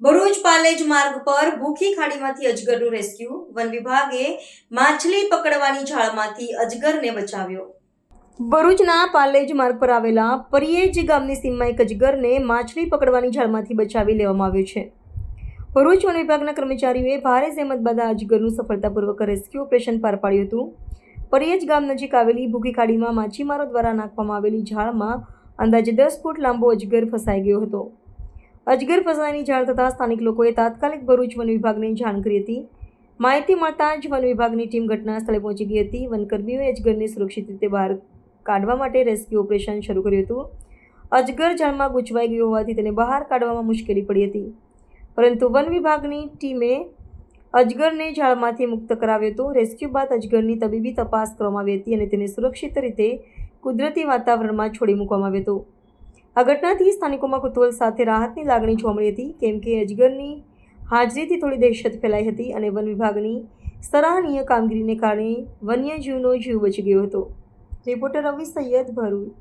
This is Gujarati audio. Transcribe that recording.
ભરૂચ પાલેજ માર્ગ પર ભૂખી ખાડીમાંથી અજગરનું રેસ્ક્યુ. વન વિભાગે માછલી પકડવાની જાળમાંથી અજગરને બચાવ્યો. ભરૂચના પાલેજ માર્ગ પર આવેલા પરિયેજ ગામની સીમમાં એક અજગરને માછલી પકડવાની જાળમાંથી બચાવી લેવામાં આવ્યો છે. ભરૂચ વન વિભાગના કર્મચારીઓએ ભારે જહેમત બાદ અજગરનું સફળતાપૂર્વક રેસ્ક્યુ ઓપરેશન પાર પાડ્યું હતું. પરિયેજ ગામ નજીક આવેલી ભૂખી ખાડીમાં માછીમારો દ્વારા નાખવામાં આવેલી ઝાળમાં અંદાજે દસ ફૂટ લાંબો અજગર ફસાઈ ગયો હતો. અજગર ફસાયાની જાણ થતાં સ્થાનિક લોકોએ તાત્કાલિક ભરૂચ વન વિભાગને જાણ કરી હતી. માહિતી મળતા જ વન વિભાગની ટીમ ઘટના સ્થળે પહોંચી ગઈ હતી. વનકર્મીઓએ અજગરને સુરક્ષિત રીતે બહાર કાઢવા માટે રેસ્ક્યુ ઓપરેશન શરૂ કર્યું હતું. અજગર જાળમાં ગૂંચવાઈ ગયું હોવાથી તેને બહાર કાઢવામાં મુશ્કેલી પડી હતી. પરંતુ વન વિભાગની ટીમે અજગરને જાળમાંથી મુક્ત કરાવ્યો હતો. રેસ્ક્યુ બાદ અજગરની તબીબી તપાસ કરવામાં આવી હતી અને તેને સુરક્ષિત રીતે કુદરતી વાતાવરણમાં છોડી મૂકવામાં આવ્યો હતો. આ ઘટનાથી સ્થાનિકોમાં કુતૂહલ સાથે રાહતની લાગણી જોવા મળી હતી, કેમ કે અજગરની હાજરીથી થોડી દહેશત ફેલાઈ હતી અને વન વિભાગની સરાહનીય કામગીરીને કારણે વન્યજીવનો જીવ બચી ગયો હતો. રિપોર્ટર રવિ સૈયદ ભરૂચ.